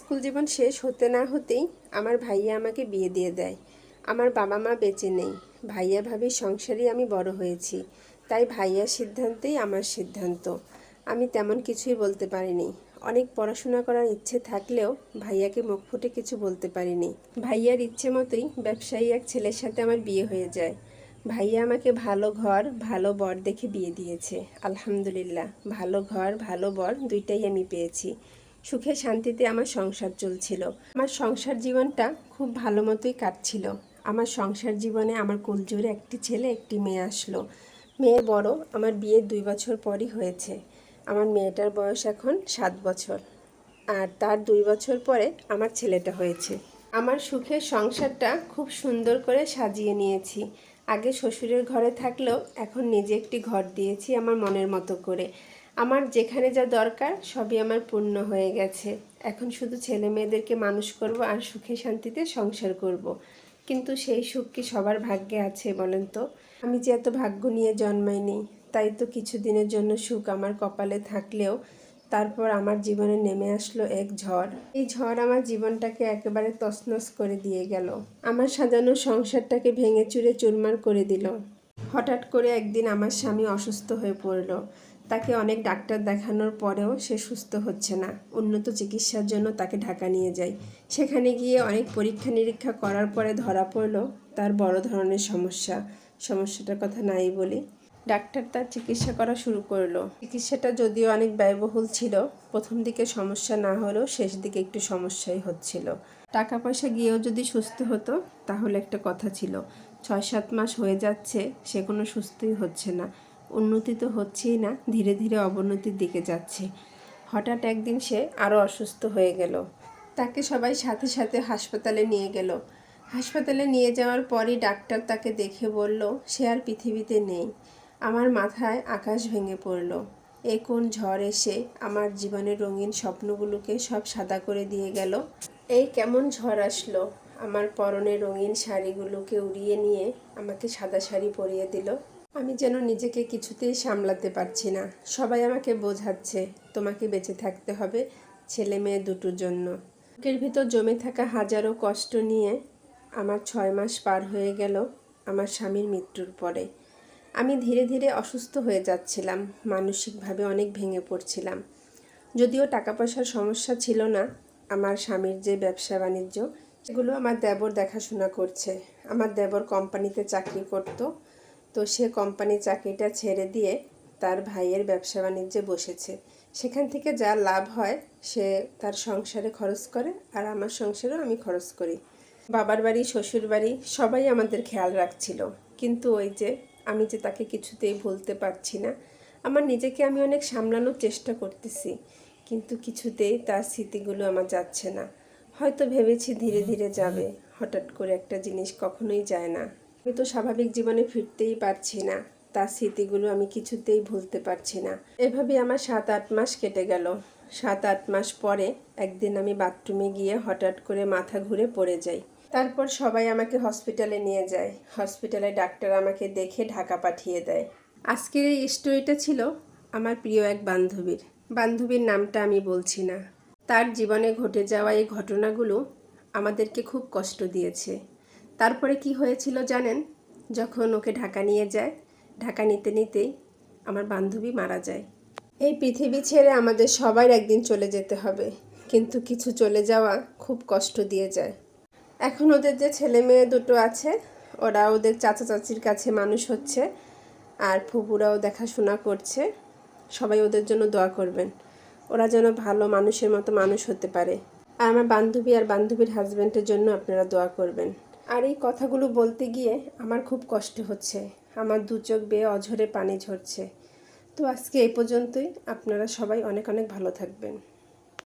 School জীবন শেষ হতে না হতেই আমার ভাইয়া আমাকে বিয়ে দিয়ে দেয়। আমার বাবা মা বেঁচে নেই। ভাইয়া ভাবির সংসারেই আমি বড় হয়েছি। তাই ভাইয়ার সিদ্ধান্তেই আমার সিদ্ধান্ত। আমি তেমন কিছুই বলতে পারিনি। অনেক পড়াশোনা করার ইচ্ছে থাকলেও ভাইয়াকে মুখ ফুটে কিছু বলতে পারিনি। ভাইয়ার ইচ্ছে মতোই ব্যবসায়ী এক ছেলের সাথে আমার বিয়ে হয়ে যায়। ভাইয়া আমাকে ভালো ঘর, ভালো বর দেখে বিয়ে দিয়েছে। আলহামদুলিল্লাহ, ভালো ঘর, ভালো বর দুইটাই আমি পেয়েছি। সুখে শান্তিতে আমার সংসার চলছিল। আমার সংসার জীবনটা খুব ভালো মতোই কাটছিল। আমার সংসার জীবনে আমার কুলজোরে একটি ছেলে, একটি মেয়ে আসলো। মেয়ে বড়, আমার বিয়ের দুই বছর পরই হয়েছে। আমার মেয়েটার বয়স এখন সাত বছর। আর তার দুই বছর পরে আমার ছেলেটা হয়েছে। আমার সুখের সংসারটা খুব সুন্দর করে সাজিয়ে নিয়েছি। আগে শ্বশুরের ঘরে থাকলেও এখন নিজে একটি ঘর দিয়েছি আমার মনের মতো করে। আমার যেখানে যা দরকার সবই আমার পূর্ণ হয়ে গেছে। এখন শুধু ছেলে মেয়েদেরকে মানুষ করব আর সুখে শান্তিতে সংসার করব। কিন্তু সেই সুখ কি সবার ভাগ্যে আছে বলেন তো? আমি যে এত ভাগ্য নিয়ে জন্মাইনি, তাই তো কিছুদিনের জন্য সুখ আমার কপালে থাকলেও তারপর আমার জীবনে নেমে আসলো এক ঝড়। এই ঝড় আমার জীবনটাকে একেবারে তছনছ করে দিয়ে গেল। আমার সাজানো সংসারটাকে ভেঙে চুরে চুরমার করে দিল। হঠাৎ করে একদিন আমার স্বামী অসুস্থ হয়ে পড়ল। তাকে অনেক ডাক্তার দেখানোর পরেও সে সুস্থ হচ্ছে না। উন্নত চিকিৎসার জন্য তাকে ঢাকা নিয়ে যাই। সেখানে গিয়ে অনেক পরীক্ষা নিরীক্ষা করার পরে ধরা পড়ল তার বড় ধরনের সমস্যা। সমস্যাটার কথা নাই বলি। ডাক্তার তার চিকিৎসা করা শুরু করল। চিকিৎসাটা যদিও অনেক ব্যয়বহুল ছিল, প্রথম দিকে সমস্যা না হলেও শেষ দিকে একটু সমস্যাই হচ্ছিল। টাকা পয়সা গিয়েও যদি সুস্থ হতো, তাহলে একটা কথা ছিল, ছয় সাত মাস হয়ে যাচ্ছে, সে কোনো সুস্থই হচ্ছে না। উন্নতি তো হচ্ছেই না, ধীরে ধীরে অবনতির দিকে যাচ্ছে। হঠাৎ একদিন সে আরও অসুস্থ হয়ে গেল। তাকে সবাই সাথে সাথে হাসপাতালে নিয়ে গেল। হাসপাতালে নিয়ে যাওয়ার পরই ডাক্তার তাকে দেখে বলল, সে আর পৃথিবীতে নেই। আমার মাথায় আকাশ ভেঙে পড়ল। এ কোন ঝড় এসে আমার জীবনের রঙিন স্বপ্নগুলোকে সব সাদা করে দিয়ে গেল? এই কেমন ঝড় আসলো? আমার পরনে রঙিন শাড়িগুলোকে উড়িয়ে নিয়ে আমাকে সাদা শাড়ি পরিয়ে দিল। আমি যেন নিজেকে কিছুতেই সামলাতে পারছি না। সবাই আমাকে বোঝাচ্ছে, তোমাকে বেঁচে থাকতে হবে ছেলে মেয়ে দুটোর জন্য। বুকের ভিতর জমে থাকা হাজারো কষ্ট নিয়ে আমার ছয় মাস পার হয়ে গেল আমার স্বামীর মৃত্যুর পরে। আমি ধীরে ধীরে অসুস্থ হয়ে যাচ্ছিলাম, মানসিকভাবে অনেক ভেঙে পড়ছিলাম। যদিও টাকা পয়সার সমস্যা ছিল না, আমার স্বামীর যে ব্যবসা বাণিজ্য, সেগুলো আমার দেবর দেখাশোনা করছে। আমার দেবর কোম্পানিতে চাকরি করতো, তো সে কোম্পানি চাকরিটা ছেড়ে দিয়ে তার ভাইয়ের ব্যবসা বাণিজ্যে বসেছে। সেখান থেকে যা লাভ হয়, সে তার সংসারে খরচ করে আর আমার সংসারেও আমি খরচ করি। বাবার বাড়ি শ্বশুর বাড়ি সবাই আমাদের খেয়াল রাখছিল। কিন্তু ওই যে আমি যে তাকে কিছুতেই ভুলতে পারছি না। আমার নিজেকে আমি অনেক সামলানোর চেষ্টা করতেছি, কিন্তু কিছুতেই তার স্মৃতিগুলো আমার যাচ্ছে না। হয়তো ভেবেছি ধীরে ধীরে যাবে, হঠাৎ করে একটা জিনিস কখনোই যায় না। আমি তো স্বাভাবিক জীবনে ফিরতেই পারছি না, তার স্মৃতিগুলো আমি কিছুতেই ভুলতে পারছি না। এভাবে আমার সাত আট মাস কেটে গেল। সাত আট মাস পরে একদিন আমি বাথরুমে গিয়ে হঠাৎ করে মাথা ঘুরে পড়ে যাই। তারপর সবাই আমাকে হসপিটালে নিয়ে যায়। হসপিটালে ডাক্তার আমাকে দেখে ঢাকা পাঠিয়ে দেয়। আজকের এই স্টোরিটা ছিল আমার প্রিয় এক বান্ধবীর। বান্ধবীর নামটা আমি বলছি না। তার জীবনে ঘটে যাওয়া এই ঘটনাগুলো আমাদেরকে খুব কষ্ট দিয়েছে। তারপরে কি হয়েছিল জানেন? যখন ওকে ঢাকা নিয়ে যায়, ঢাকা নিতে নিতেই আমার বান্ধবী মারা যায়। এই পৃথিবী ছেড়ে আমাদের সবার একদিন চলে যেতে হবে। কিন্তু কিছু চলে যাওয়া খুব কষ্ট দিয়ে যায়। এখন ওদের যে ছেলে মেয়ে দুটো আছে, ওরা ওদের চাচা চাচির কাছে মানুষ হচ্ছে, আর ফুপুরাও দেখাশোনা করছে। সবাই ওদের জন্য দোয়া করবেন। ওরা যেন ভালো মানুষের মতো মানুষ হতে পারে। আর আমার বান্ধবী আর বান্ধবীর হাজব্যান্ডের জন্য আপনারা দোয়া করবেন। আর এই কথাগুলো বলতে গিয়ে আমার খুব কষ্ট হচ্ছে। আমার দু চোখ বেয়ে অঝরে পানি ঝরছে। তো আজকে এই পর্যন্তই। আপনারা সবাই অনেক অনেক ভালো থাকবেন।